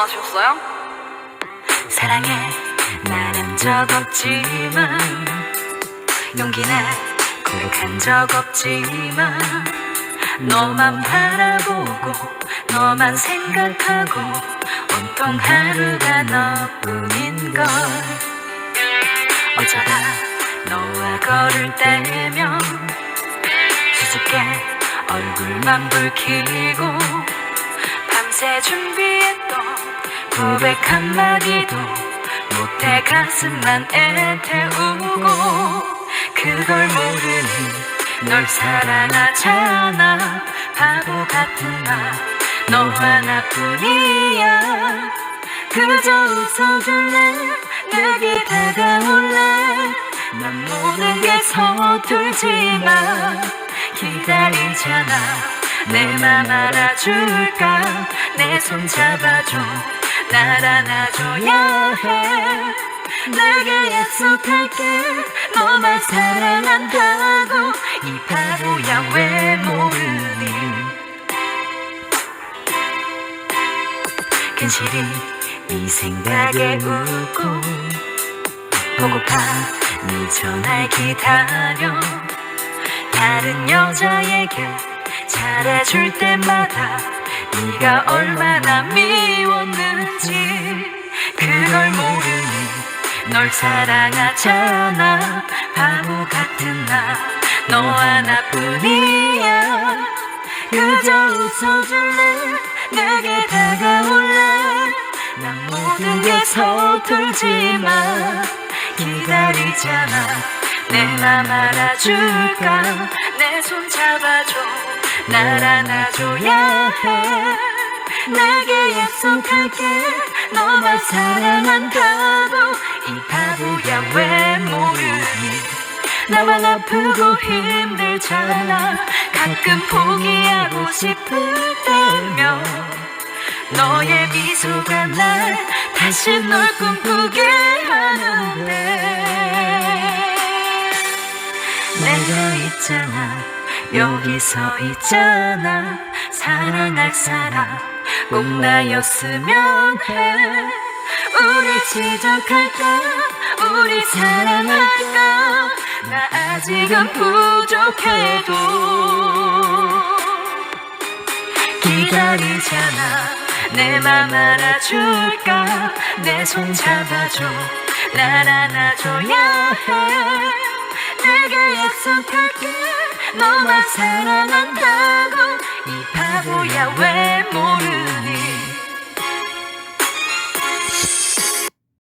아쉬웠어요? 사랑해 말한 적 없지만 용기내 고백한 적 없지만 너만 바라보고 너만 생각하고 온통 하루가 너뿐인 걸 어쩌다 너와 걸을 때면 수줍게 얼굴만 붉히고 밤새 준비했던 고백 한마디도 못해 가슴만 애태우고 그걸 모르니 널 사랑하잖아. 바보 같은 나너 하나뿐이야. 그저 웃어줄래? 내게 다가올래? 난 모든 게 서툴지만 기다리잖아. 내 맘 알아줄까? 내 손 잡아줘 날 안아줘야 해. 내게 약속할게. 너만 사랑한다고. 이 바보야 왜 모르니. 괜시리 네 생각에 웃고 보고파 네 전화를 기다려. 다른 여자에게 잘해줄 때마다 네가 얼마나 미웠는 지. 그걸 모르니 널 사랑하잖아. 바보 같은 나 너 하나뿐이야. 그저 웃어줄래? 내게 다가올래? 난 모든 게 서툴지만 기다리잖아. 내 맘 알아줄까? 내 손 잡아줘. 날 안아줘야 해. 내게 약속할게. 너만 사랑한다고 이 바보야 왜 모르니? 나만 아프고 힘들잖아. 가끔 포기하고 싶을 때면 너의 미소가 날 다시 널 꿈꾸게 하는데. 내가 있잖아. 여기 서 있잖아. 사랑할 사람 꼭 나였으면 해. 우리 지적할까? 우리 사랑할까? 나 아직은 부족해도 기다리잖아. 내 맘 알아줄까? 내 손 잡아줘. 날 안아줘야 해. 내게 약속할게. 너만 사랑한다고 이 바보야 왜 모르니?